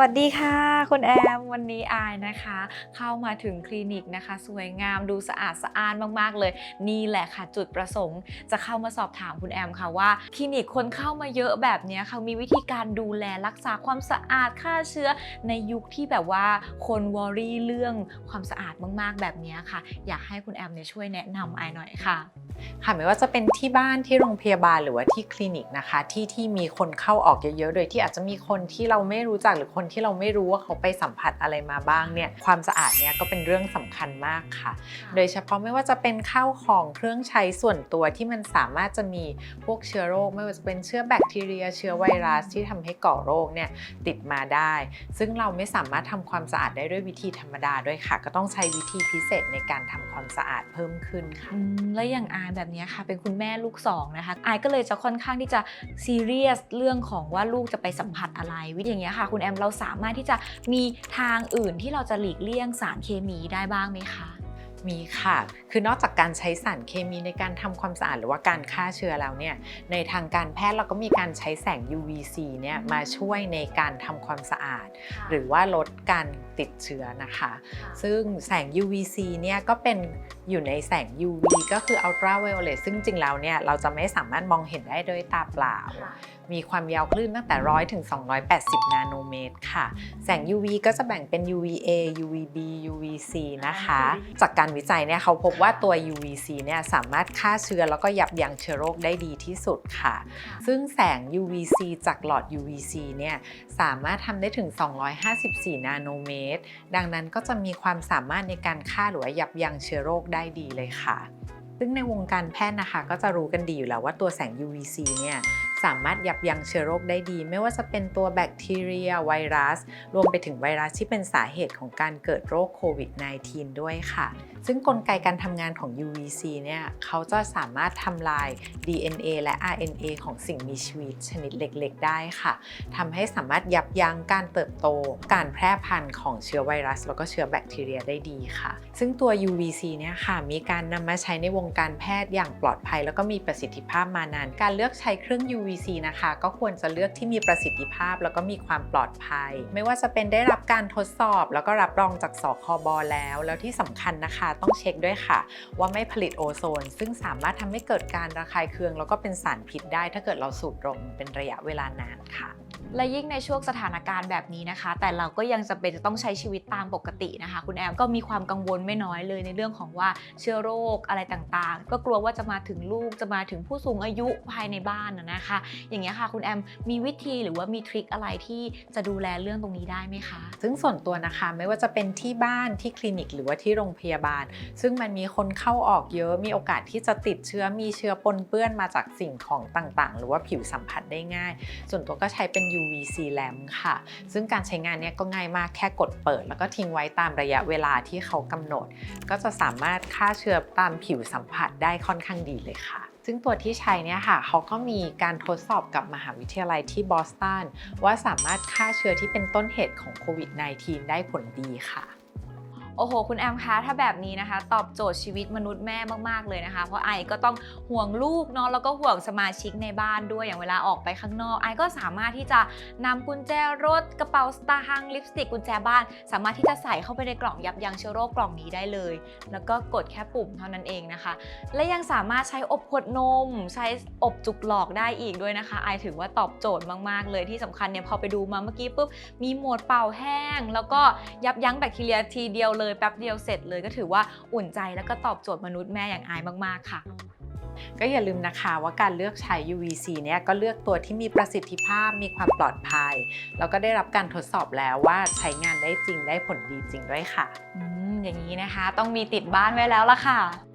วัสดีค่ะ คุณแอม วันนี้อายนะคะ เข้ามาถึงคลินิกนะคะ สวยงามดูสะอาดสะอ้านมากๆเลย นี่แหละค่ะ จุดประสงค์ จะเข้ามาสอบถามคุณแอมค่ะว่าคลินิกคนเข้ามาเยอะแบบเนี้ยค่ะมีวิธีการดูแลรักษาความสะอาดฆ่าเชื้อ ในยุคที่แบบว่าคนวอรี่เรื่องความสะอาดมากๆแบบนี้ค่ะ อยากให้คุณแอมเนี่ยช่วยแนะนำอายหน่อยค่ะ ค่ะไม่ว่าจะเป็นที่บ้านที่โรงพยาบาลหรือว่าที่คลินิกนะคะ ที่ที่มีคนเข้าออกเยอะๆ โดยที่อาจจะมีคนที่เราไม่รู้จักหรือคนที่เราไม่รู้ว่าเขาไปสัมผัสอะไรมาบ้างเนี่ยความสะอาดเนี่ยก็เป็นเรื่องสำคัญมากค่ะ โดยเฉพาะไม่ว่าจะเป็นข้าวของเครื่องใช้ส่วนตัวที่มันสามารถจะมีพวกเชื้อโรค ไม่ว่าจะเป็นเชื้อแบคทีเรีย เชื้อไวรัสที่ทำให้ก่อโรคเนี่ยติดมาได้ ซึ่งเราไม่สามารถทำความสะอาดได้ด้วยวิธีธรรมดาด้วยค่ะ ก็ต้องใช้วิธีพิเศษในการทำความสะอาดเพิ่มขึ้นค่ะอืมแล้วอย่างอายแบบเนี้ยค่ะ เป็นคุณแม่ลูกสองนะคะอายก็เลยจะค่อนข้างที่จะซีเรียสเรื่องของว่าลูกจะไปสัมผัสอะไร วิธีอย่างเงี้ยค่ะ คุณแอมเราสามารถที่จะมีทางอื่นที่เราจะหลีกเลี่ยงสารเคมีได้บ้างไหมคะมีค่ะ คือนอกจากการใช้สารเคมีในการทำความสะอาดหรือว่าการฆ่าเชื้อแล้วเนี่ย ในทางการแพทย์เราก็มีการใช้แสง UVC เนี่ยมาช่วยในการทำความสะอาด หรือว่าลดการติดเชื้อนะคะ ซึ่งแสง UVC เนี่ยก็เป็น อยู่ในแสง UV ก็คือ ultraviolet ซึ่งจริงแล้วเนี่ยเราจะไม่สามารถมองเห็นได้ด้วยตาเปล่า มีความยาวคลื่นตั้งแต่ 100 ถึง 280 นาโนเมตรค่ะ แสง UV ก็จะแบ่งเป็น UVA UVB UVC นะคะ จากการวิจัยเนี่ยเขาพบว่าตัว UVC เนี่ยสามารถฆ่าเชื้อแล้วก็ยับยั้งเชื้อโรคได้ดีที่สุดค่ะ ซึ่งแสง UVC จากหลอด UVC เนี่ยสามารถทำได้ถึง 254 นาโนเมตร ดังนั้นก็จะมีความสามารถในการฆ่าหรือว่ายับยั้งเชื้อโรคได้ดีเลยค่ะ ซึ่งในวงการแพทย์นะคะ ก็จะรู้กันดีอยู่แล้วว่าตัวแสง UVC เนี่ย สามารถยับยั้งเชื้อโรคได้ดี ไม่ว่าจะเป็นตัวแบคทีเรีย ไวรัส รวมไปถึงไวรัสที่เป็นสาเหตุของการเกิดโรคโควิด -19 ด้วยค่ะ ซึ่งกลไกการทำงานของ UVC เนี่ยเขาจะสามารถทำลาย DNA และ RNA ของสิ่งมีชีวิตชนิดเล็ก ๆ ได้ค่ะทำให้สามารถยับยั้งการเติบโต การแพร่พันธุ์ของเชื้อไวรัส แล้วก็เชื้อแบคทีเรียได้ดีค่ะ ซึ่งตัว UVC เนี่ยค่ะมีการนำมาใช้ในวงการแพทย์อย่างปลอดภัย แล้วก็มีประสิทธิภาพมานาน การเลือกใช้เครื่อง UVC นะคะ ก็ควรจะเลือกที่มีประสิทธิภาพ แล้วก็มีความปลอดภัย ไม่ว่าจะเป็นได้รับการทดสอบ แล้วก็รับรองจากสคบแล้ว แล้วที่สำคัญนะคะต้องเช็คด้วยค่ะ ว่าไม่ผลิตโอโซน ซึ่งสามารถทำให้เกิดการระคายเคือง แล้วก็เป็นสารพิษได้ ถ้าเกิดเราสูดดมเป็นระยะเวลานานค่ะ และยิ่งในช่วงสถานการณ์แบบนี้นะคะ แต่เราก็ยังจำเป็นจะต้องใช้ชีวิตตามปกตินะคะ คุณแอมก็มีความกังวลไม่น้อยเลยในเรื่องของว่าเชื้อโรคอะไรต่างๆ ก็กลัวว่าจะมาถึงลูกจะมาถึงผู้สูงอายุภายในบ้านนะนะคะ อย่างเงี้ยค่ะคุณแอมมีวิธีหรือว่ามีทริคอะไรที่จะดูแลเรื่องตรงนี้ได้ไหมคะ ซึ่งส่วนตัวนะคะไม่ว่าจะเป็นที่บ้านที่คลินิกหรือว่าที่โรงพยาบาล ซึ่งมันมีคนเข้าออกเยอะมีโอกาสที่จะติดเชื้อมีเชื้อปนเปื้อนมาจากสิ่งของต่างๆ หรือว่าผิวสัมผัสได้ง่าย ส่วนตัวก็ใช้เป็น UVC lamp ค่ะ ซึ่งการใช้งานเนี้ยก็ง่ายมากแค่กดเปิด แล้วก็ทิ้งไว้ตามระยะเวลาที่เขากำหนด ก็จะสามารถฆ่าเชื้อตามผิวสัมผัสได้ค่อนข้างดีเลยค่ะซึ่งตัวที่ใช้เนี่ยค่ะเขาก็มีการทดสอบกับมหาวิทยาลัยที่บอสตันว่าสามารถฆ่าเชื้อที่เป็นต้นเหตุของโควิด -19 ได้ผลดีค่ะ โอ้โห คุณแอมคะถ้าแบบนี้นะคะ ตอบโจทย์ชีวิตมนุษย์แม่มากๆเลยนะคะ เพราะไอก็ต้องห่วงลูกเนาะแล้วก็ห่วงสมาชิกในบ้านด้วยอย่างเวลาออกไปข้างนอกไอก็สามารถที่จะนำกุญแจรถกระเป๋าสตางค์ลิปสติกกุญแจบ้าน สามารถที่จะใส่เข้าไปในกล่องยับยั้งเชื้อโรคกล่องนี้ได้เลย แล้วก็กดแค่ปุ่มเท่านั้นเองนะคะ และยังสามารถใช้อบขวดนม ใช้อบจุกหลอกได้อีกด้วยนะคะไอถือว่าตอบโจทย์มากๆ เลยที่สำคัญเนี่ยพอไปดูมาเมื่อกี้ปุ๊บมีโหมดเป่าแห้ง แล้วก็ยับยั้งแบคทีเรียทีเดียวเลยเลยแป๊บเดียวเสร็จเลยก็ถือว่าอุ่นใจแล้วก็ตอบโจทย์มนุษย์แม่อย่างอายมากๆค่ะก็อย่าลืมนะคะว่าการเลือกใช้ UVC เนี่ยก็เลือกตัวที่มีประสิทธิภาพมีความปลอดภัย แล้วก็ได้รับการทดสอบแล้วว่าใช้งานได้จริงได้ผลดีจริงด้วยค่ะ อืมอย่างนี้นะคะ ต้องมีติดบ้านไว้แล้วล่ะค่ะ